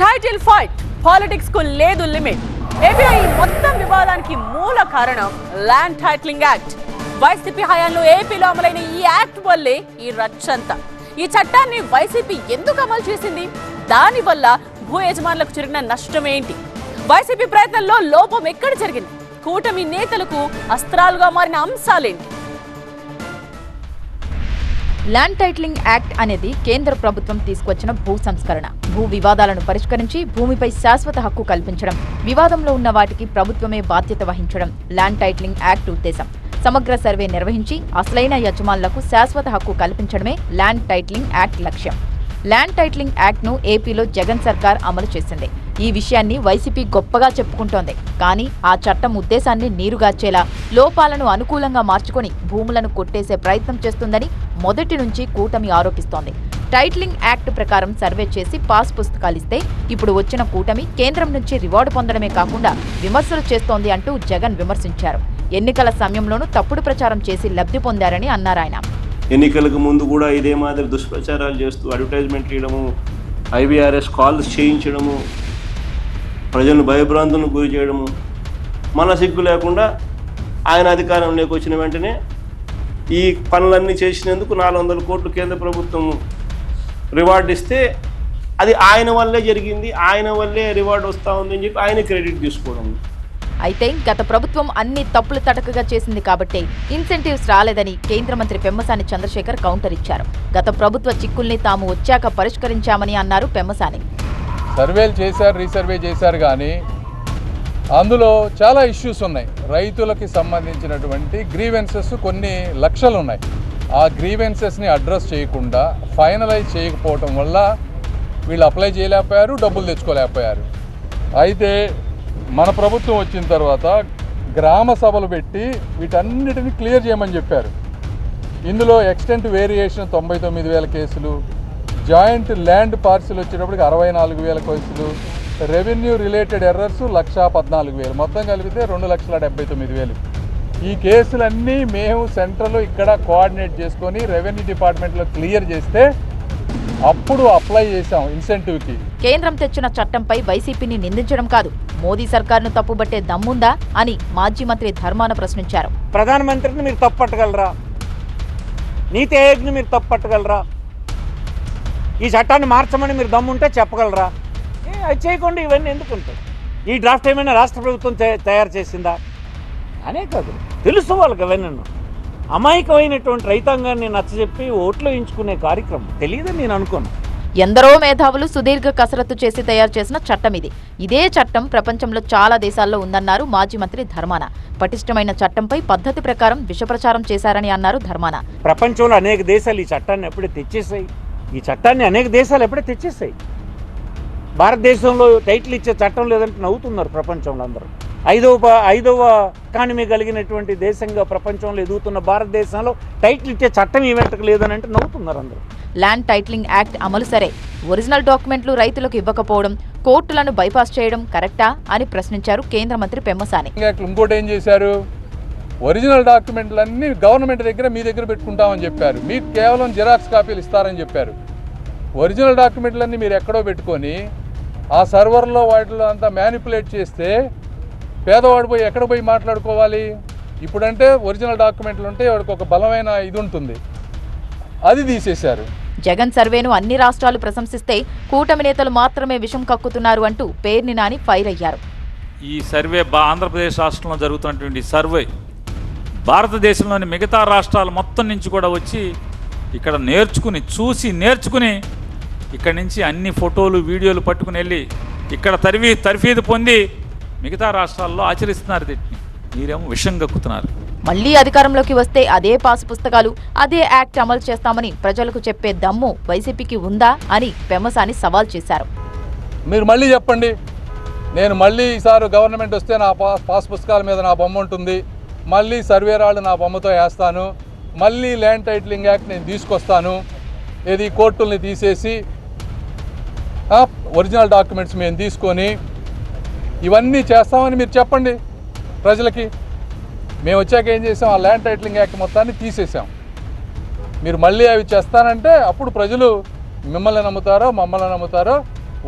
Title fight పాలిటిక్స్కు లేదు limit. ఏపీలో ఈ మొత్తం వివాదానికి మూల కారణం ల్యాండ్ టైటిలింగ్ యాక్ట్. వైసీపీ హయాంలో ఏపీలో అమలైన ఈ యాక్ట్ వల్లే ఈ రచ్చంతా. ఈ చట్టాన్ని వైసీపీ ఎందుకు అమలు చేసింది? దానివల్ల భూ యజమానులకు జరిగిన నష్టం ఏంటి వైసీపీ ప్రయత్నంలో లోపం ఎక్కడ జరిగింది? కూటమి నేతలకు అస్త్రాలుగా మారిన అంశాలేంటి? ల్యాండ్ టైటిలింగ్ యాక్ట్ అనేది కేంద్ర ప్రభుత్వం తీసుకొచ్చిన భూ సంస్కరణ. భూ వివాదాలను పరిష్కరించి భూమిపై శాశ్వత హక్కు కల్పించడం వివాదంలో ఉన్న వాటికి ప్రభుత్వమే బాధ్యత వహించడం ల్యాండ్ టైటిలింగ్ యాక్ట్ ఉద్దేశం. సమగ్ర సర్వే నిర్వహించి అసలైన యజమానులకు శాశ్వత హక్కు కల్పించడమే ల్యాండ్ టైటిలింగ్ యాక్ట్ లక్ష్యం. ల్యాండ్ టైటిలింగ్ యాక్ట్ను ఏపీలో జగన్ సర్కార్ అమలు చేసింది. ఈ విషయాన్ని వైసీపీ గొప్పగా చెప్పుకుంటోంది. కానీ ఆ చట్టం ఉద్దేశాన్ని నీరుగార్చేలా లోపాలను అనుకూలంగా మార్చుకొని భూములను కొట్టేసే ప్రయత్నం చేస్తుందని మొదటి నుంచి కూటమి ఆరోపిస్తోంది. టైటిలింగ్ యాక్ట్ ప్రకారం సర్వే చేసి పాస్ పుస్తకాలు ఇస్తే ఇప్పుడు వచ్చిన కూటమి కేంద్రం నుంచి రివార్డు పొందడమే కాకుండా విమర్శలు చేస్తోంది అంటూ జగన్ విమర్శించారు. ఎన్నికల సమయంలోనూ తప్పుడు ప్రచారం చేసి లబ్ధి పొందారని అన్నారాయన ఎన్నికలకు ముందు కూడా ఇదే మాదిరి దుష్ప్రచారాలు చేస్తూ అడ్వర్టైజ్మెంట్ ఇవ్వడము ఐవీఆర్ఎస్ కాల్స్ చేయించడము ప్రజలను భయభ్రాంతులకు గురి చేయడము మన సిగ్గు లేకుండా ఆయన అధికారంలోకి వచ్చిన వెంటనే ఈ పనులన్నీ చేసినందుకు నాలుగు వందల కోట్లు కేంద్ర ప్రభుత్వం రివార్డు ఇస్తే అది ఆయన వల్లే జరిగింది ఆయన వల్లే రివార్డు వస్తూ ఉందని చెప్పి ఆయన క్రెడిట్ తీసుకోవడం. అయితే గత ప్రభుత్వం అన్ని తప్పులు తటకగా చేసింది కాబట్టి ఇన్సెంటివ్స్ రాలేదని కేంద్ర మంత్రి పెమ్మసాని చంద్రశేఖర్ కౌంటర్ ఇచ్చారు. గత ప్రభుత్వ చిక్కుల్ని తాము వచ్చాక పరిష్కరించామని అన్నారు పెమ్మసాని. సర్వేలు చేశారు రీసర్వే చేశారు కానీ అందులో చాలా ఇష్యూస్ ఉన్నాయి. రైతులకి సంబంధించినటువంటి గ్రీవెన్సెస్ కొన్ని లక్షలు ఉన్నాయి. ఆ గ్రీవెన్సెస్ని అడ్రస్ చేయకుండా ఫైనలైజ్ చేయకపోవటం వల్ల వీళ్ళు అప్లై చేయలేకపోయారు డబ్బులు తెచ్చుకోలేకపోయారు. అయితే మన ప్రభుత్వం వచ్చిన తర్వాత గ్రామ సభలు పెట్టి వీటన్నిటిని క్లియర్ చేయమని చెప్పారు. ఇందులో ఎక్స్టెంట్ వేరియేషన్ తొంభై తొమ్మిది వేల కేసులు జాయింట్ ల్యాండ్ పార్సిల్ వచ్చేటప్పటికి అరవై నాలుగు వేల కేసులు రెవెన్యూ రిలేటెడ్ ఎర్రర్స్ లక్షా పద్నాలుగు వేలు. మొత్తం కలిపితే రెండు లక్షల డెబ్బై తొమ్మిది వేలు. ఈ కేసులన్నీ మేము సెంట్రల్ ఇక్కడ కోఆర్డినేట్ చేసుకొని రెవెన్యూ డిపార్ట్మెంట్లో క్లియర్ చేస్తే అప్పుడు అప్లై చేసాం ఇన్సెంటివ్కి. కేంద్రం తెచ్చిన చట్టంపై వైసీపీని నిందించడం కాదు. మోదీ సర్కార్ను తప్పుబట్టే దమ్ముందా అని మాజీ మంత్రి ధర్మాన ప్రశ్నించారు. ప్రధానమంత్రిని మీరు తప్పట్టగలరా నీతి ఆయోగ్ని మీరు తప్పట్టగలరా ఈ చట్టాన్ని మార్చమని మీరు దమ్ముంటే చెప్పగలరా? ఏ, అది చేయకుండా ఇవన్నీ ఎందుకుంటాయి ఈ డ్రాఫ్ట్ ఏమైనా రాష్ట్ర ప్రభుత్వం తయ- తయారు చేసిందా? అనే కాదు. తెలుసు వాళ్ళకి అవన్నీ. అమాయకమైనటువంటి రైతాంగాన్ని నచ్చజెప్పి ఓట్లు వేయించుకునే కార్యక్రమం. తెలియదని నేను అనుకోను. ఎందరో మేధావులు సుదీర్ఘ కసరత్తు చేసి తయారు చేసిన చట్టం ఇది. ఇదే చట్టం ప్రపంచంలో చాలా దేశాల్లో ఉందన్నారు మాజీ మంత్రి ధర్మాన. పటిష్టమైన చట్టంపై పద్ధతి ప్రకారం విషప్రచారం చేశారని అన్నారు ధర్మాన. ప్రపంచంలో అనేక దేశాలు ఈ చట్టాన్ని ఎప్పుడే తెచ్చేసాయి ఈ చట్టాన్ని అనేక దేశాలు ఎప్పుడే తెచ్చేసాయి భారతదేశంలో టైటిల్ ఇచ్చే చట్టం లేదంటే నవ్వుతున్నారు ప్రపంచంలో అందరూ. ఐదవ ఐదవ ఎకానమీ కలిగినటువంటి దేశంగా ప్రపంచంలో ఎదుగుతున్న భారతదేశంలో టైటిల్ ఇచ్చే చట్టం ఈ వెంటకు లేదని అంటే నవ్వుతున్నారు అందరూ. ల్యాండ్ టైటిలింగ్ యాక్ట్ అమలు సరే. ఒరిజినల్ డాక్యుమెంట్లు రైతులకు ఇవ్వకపోవడం కోర్టులను బైపాస్ చేయడం కరెక్టా అని ప్రశ్నించారు కేంద్ర మంత్రి పెమ్మసాని. ఇంకా ఇంకోటి ఏం చేశారు? ఒరిజినల్ డాక్యుమెంట్లన్నీ గవర్నమెంట్ దగ్గర మీ దగ్గర పెట్టుకుంటామని చెప్పారు. మీకు కేవలం జిరాక్స్ కాపీలు ఇస్తారని చెప్పారు. ఒరిజినల్ డాక్యుమెంట్లన్నీ మీరు ఎక్కడో పెట్టుకొని ఆ సర్వర్లో వాటిలో అంతా మ్యానిపులేట్ చేస్తే పేదవాడు పోయి ఎక్కడ పోయి మాట్లాడుకోవాలి? ఇప్పుడంటే ఒరిజినల్ డాక్యుమెంట్లు ఉంటే వాడికి ఒక బలమైన ఇది ఉంటుంది. అది తీసేశారు. జగన్ సర్వేను అన్ని రాష్ట్రాలు ప్రశంసిస్తే కూటమి నేతలు మాత్రమే విషం కక్కుతున్నారు అంటూ పేర్ని నాని ఫైర్ అయ్యారు. ఈ సర్వే ఆంధ్రప్రదేశ్ రాష్ట్రంలో జరుగుతున్నటువంటి సర్వే భారతదేశంలోని మిగతా రాష్ట్రాలు మొత్తం నుంచి కూడా వచ్చి ఇక్కడ నేర్చుకుని చూసి నేర్చుకుని ఇక్కడి నుంచి అన్ని ఫోటోలు వీడియోలు పట్టుకుని వెళ్ళి ఇక్కడ తరివి తర్ఫీదు పొంది మిగతా రాష్ట్రాల్లో ఆచరిస్తున్నారు వీటిని మీరేమో విషం కక్కుతున్నారు. మళ్ళీ అధికారంలోకి వస్తే అదే పాస్ పుస్తకాలు అదే యాక్ట్ అమలు చేస్తామని ప్రజలకు చెప్పే దమ్ము వైసీపీకి ఉందా అని పెమ్మసాని సవాల్ చేశారు. మీరు మళ్ళీ చెప్పండి. నేను మళ్ళీ ఈసారి గవర్నమెంట్ వస్తే నా పాస్ పుస్తకాల మీద నా బొమ్మ ఉంటుంది. మళ్ళీ సర్వేరాళ్ళు నా బొమ్మతో వేస్తాను. మళ్ళీ ల్యాండ్ టైటిలింగ్ యాక్ట్ నేను తీసుకొస్తాను. ఇది కోర్టుల్ని తీసేసి ఆ, ఒరిజినల్ డాక్యుమెంట్స్ మేము తీసుకొని ఇవన్నీ చేస్తామని మీరు చెప్పండి. ప్రజలకి మేము వచ్చాక ఏం చేసాం? ఆ ల్యాండ్ టైటిలింగ్ యాక్ట్ మొత్తాన్ని తీసేసాం. మీరు మళ్ళీ అవి చేస్తానంటే అప్పుడు ప్రజలు మిమ్మల్ని నమ్ముతారో మమ్మల్ని నమ్ముతారో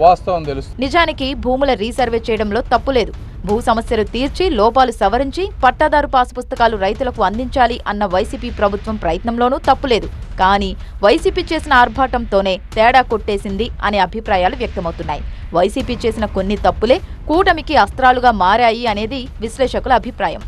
వాస్తవం తెలుసు నిజానికి భూముల రీసర్వే చేయడంలో తప్పు లేదు. భూ సమస్యలు తీర్చి లోపాలు సవరించి పట్టాదారు పాసు పుస్తకాలు రైతులకు అందించాలి అన్న వైసీపీ ప్రభుత్వం ప్రయత్నంలోనూ తప్పులేదు. కానీ వైసీపీ చేసిన ఆర్భాటంతోనే తేడా కొట్టేసింది అనే అభిప్రాయాలు వ్యక్తమవుతున్నాయి. వైసీపీ చేసిన కొన్ని తప్పులే కూటమికి అస్త్రాలుగా మారాయి అనేది విశ్లేషకుల అభిప్రాయం.